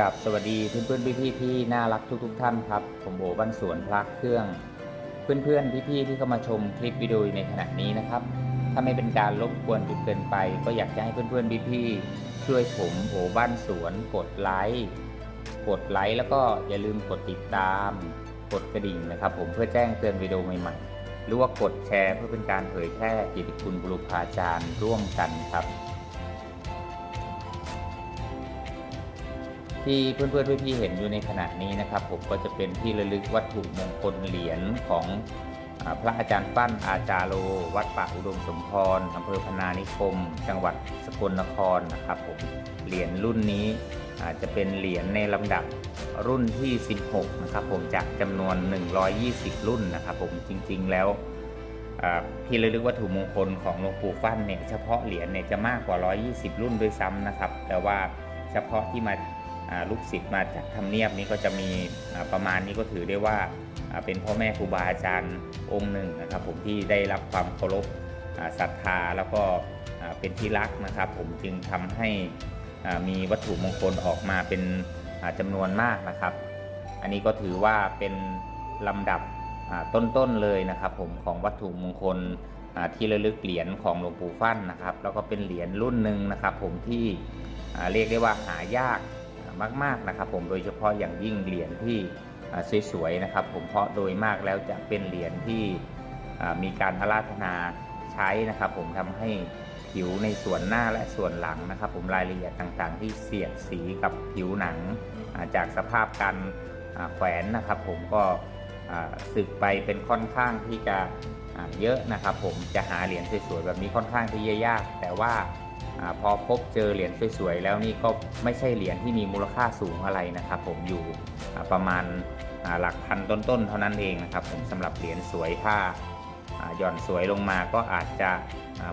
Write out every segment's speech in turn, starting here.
กับสวัสดีเพื่อนๆพี่ๆที่น่ารักทุกๆท่านครับ ผมโบบ้านสวนพลักเครื่อง เพื่อนๆพี่ๆที่เข้ามาชมคลิปวิดีโอในขณะนี้นะครับ ถ้าไม่เป็นการรบกวนจนเกินไป ก็อยากจะให้เพื่อนๆพี่ๆช่วยผมโบบ้านสวนกดไลค์กดไลค์แล้วก็อย่าลืมกดติดตาม กดกระดิ่งนะครับ ผมเพื่อแจ้งเตือนวิดีโอใหม่ๆหรือว่ากดแชร์เพื่อเป็นการเผยแพร่กิตติคุณบุรุษาจารย์ร่วมกันครับ ที่เพื่อนๆพี่ๆเห็นอยู่ในขณะนี้นะครับ ผมก็จะเป็นที่ระลึกวัตถุมงคลเหรียญของอพระอาจารย์ปั้นอาจารโล วัดป่าอุดมสมพรอำเภอพนานิคม จังหวัดสกลนครนะครับผมเหรียญรุ่นนี้อาจจะเป็นเหรียญในลำดับรุ่นที่ 16 นะครับผมจากจำนวน 120 รุ่นนะครับผมจริงๆแล้วที่ระลึกวัตถุมงคลของหลวงปู่ฟั่นเนี่ยเฉพาะเหรียญเนี่ยจะมากกว่า 120 รุ่นด้วยซ้ำนะครับ แต่ว่าเฉพาะที่มา ลูกศิษย์มาจากทำเนียบนี้ก็จะมีประมาณนี้ก็ถือได้ว่าเป็นพ่อแม่ครูบาอาจารย์องค์หนึ่งนะครับ ผมที่ได้รับความเคารพศรัทธาแล้วก็เป็นที่รักนะครับ ผมจึงทำให้มีวัตถุมงคลออกมาเป็นอ่าจำนวนมากนะครับ อันนี้ก็ถือว่าเป็นลำดับต้นๆเลยนะครับ ผมของวัตถุมงคลที่ระลึกเหรียญของหลวงปู่ฟั่นนะครับ แล้วก็เป็นเหรียญรุ่นหนึ่งนะครับ ผมที่เรียกได้ว่าหายาก มากๆนะครับ ผมโดยเฉพาะอย่างยิ่งเหรียญที่สวยๆนะครับ ผมเพราะโดยมากแล้วจะเป็นเหรียญที่มีการอาราธนาใช้นะครับ ผมทำให้ผิวในส่วนหน้าและส่วนหลังนะครับ ผมรายละเอียดต่างๆ ที่เสียดสีกับผิวหนังจากสภาพการแขวนนะครับ ผมก็สึกไปเป็นค่อนข้างที่จะเยอะนะครับ ผมจะหาเหรียญสวยๆแบบนี้ค่อนข้างที่จะยาก แต่ว่า พอพบเจอเหรียญสวยๆแล้วนี่ก็ไม่ใช่เหรียญที่มีมูลค่าสูงอะไรนะครับ ผมอยู่ประมาณหลักพันต้นๆเท่านั้นเองนะครับ ผมสำหรับเหรียญสวยถ้าหย่อนสวยลงมาก็อาจจะ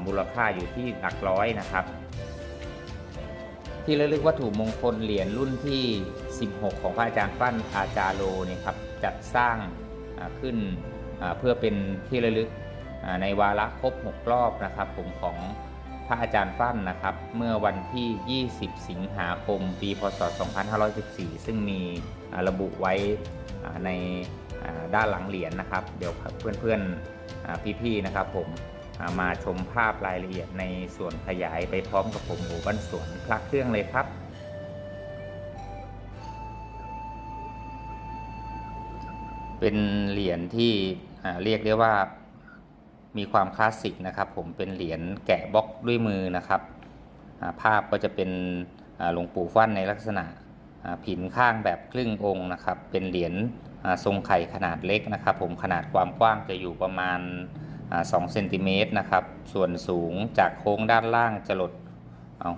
มูลค่าอยู่ที่หลักร้อยนะครับ ที่ระลึกวัตถุมงคลเหรียญรุ่นที่ 16 ของพระอาจารย์ฟั่นอาจารโลเนี่ยครับจัดสร้างขึ้นเพื่อเป็นที่ระลึกในวาระครบ 6 รอบนะครับ ผมของ พระอาจารย์ฟั่นนะครับ เมื่อวันที่ 20 สิงหาคม ปี พศ 2514 ซึ่งมีระบุไว้ในด้านหลังเหรียญนะครับ เดี๋ยวเพื่อนๆพี่ๆนะครับผมมาชมภาพรายละเอียดในส่วนขยายไปพร้อมกับผมหมู่บ้านสวนพระเครื่องเลยครับเป็นเหรียญที่เรียกได้ว่า มีความคลาสสิกนะครับ ผมเป็นเหรียญแกะบล็อกด้วยมือนะครับภาพก็จะเป็นหลวงปู่ฟั่นในลักษณะผินข้างแบบครึ่งองค์นะครับ เป็นเหรียญทรงไข่ขนาดเล็กนะครับ ผมขนาดความกว้างจะอยู่ประมาณอ่า2เซนติเมตรนะครับ ส่วนสูงจากโค้งด้านล่างจะหลด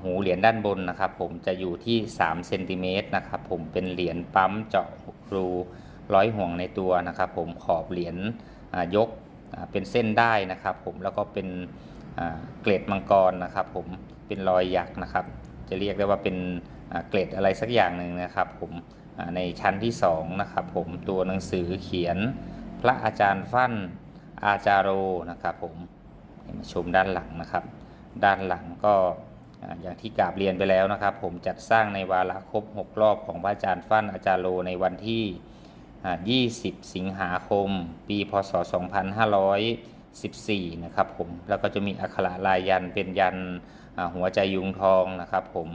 หูเหรียญด้านบนนะครับ ผมจะอยู่ที่3เซนติเมตรนะครับ ผมเป็นเหรียญปั๊มเจาะรูร้อยห่วงในตัวนะครับ ผมขอบเหรียญยก เป็นเส้นได้นะครับผมแล้วก็เป็นเกล็ดมังกรนะครับผมเป็นรอยหยักนะครับ จะเรียกได้ว่าเป็นเกล็ดอะไรสักอย่างหนึ่งนะครับผมในชั้นที่2นะครับผมตัวหนังสือเขียนพระอาจารย์ฟั่นอาจารโรนะครับผมมาชมด้านหลังนะครับ ด้านหลังก็อย่างที่กราบเรียนไปแล้วนะครับ ผมจัดสร้างในวาระครบ 6 รอบของพระอาจารย์ฟั่นอาจารโรในวันที่ 20 สิงหาคม ปีพศ 2514 นะครับผม แล้วก็จะมีอักขระลายยันเป็นยันหัวใจยุงทองนะครับผม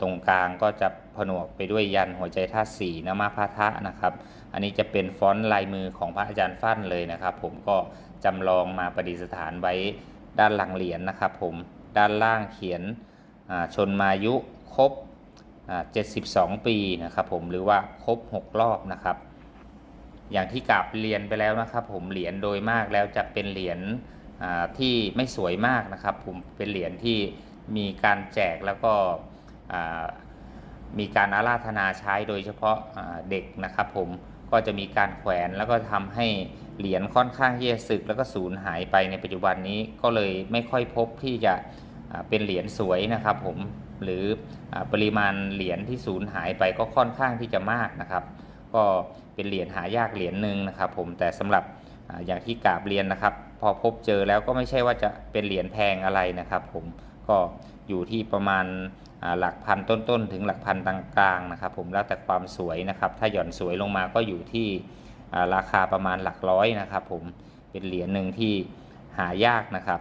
ตรงกลางก็จะผนวกไปด้วยยันหัวใจธาสีนมาพาทะนะครับ อันนี้จะเป็นฟอนต์ลายมือของพระอาจารย์ฟั่นเลยนะครับ ผมก็จำลองมาประดิษฐานไว้ด้านหลังเหรียญนะครับ ผมด้านล่างเขียนชนมายุครบ72 ปีนะครับ ผมหรือว่าครบ 6 รอบนะครับ อย่างที่กราบเรียนไปแล้วนะครับ ผมเหรียญโดยมากแล้วจะเป็นเหรียญที่ไม่สวยมากนะครับ ผมเป็นเหรียญที่มีการแจกแล้วก็มีการอาราธนาใช้โดยเฉพาะเด็กนะครับ ผมก็จะมีการแขวนแล้วก็ทำให้เหรียญค่อนข้างที่จะสึกแล้วก็สูญหายไปในปัจจุบันนี้ก็เลยไม่ค่อยพบที่จะเป็นเหรียญสวยนะครับ ผมหรืออปริมาณเหรียญที่สูญหายไปก็ค่อนข้างที่จะมากนะครับ ก็เป็นเหรียญหายากเหรียญหนึ่งนะครับผมแต่สำหรับอย่างที่กราบเรียนนะครับ พอพบเจอแล้วก็ไม่ใช่ว่าจะเป็นเหรียญแพงอะไรนะครับ ผมก็อยู่ที่ประมาณหลักพันต้นๆ ถึงหลักพันกลางๆนะครับ ผมแล้วแต่ความสวยนะครับ ถ้าหย่อนสวยลงมาก็อยู่ที่ราคาประมาณหลักร้อยนะครับ ผมเป็นเหรียญหนึ่งที่หายากนะครับ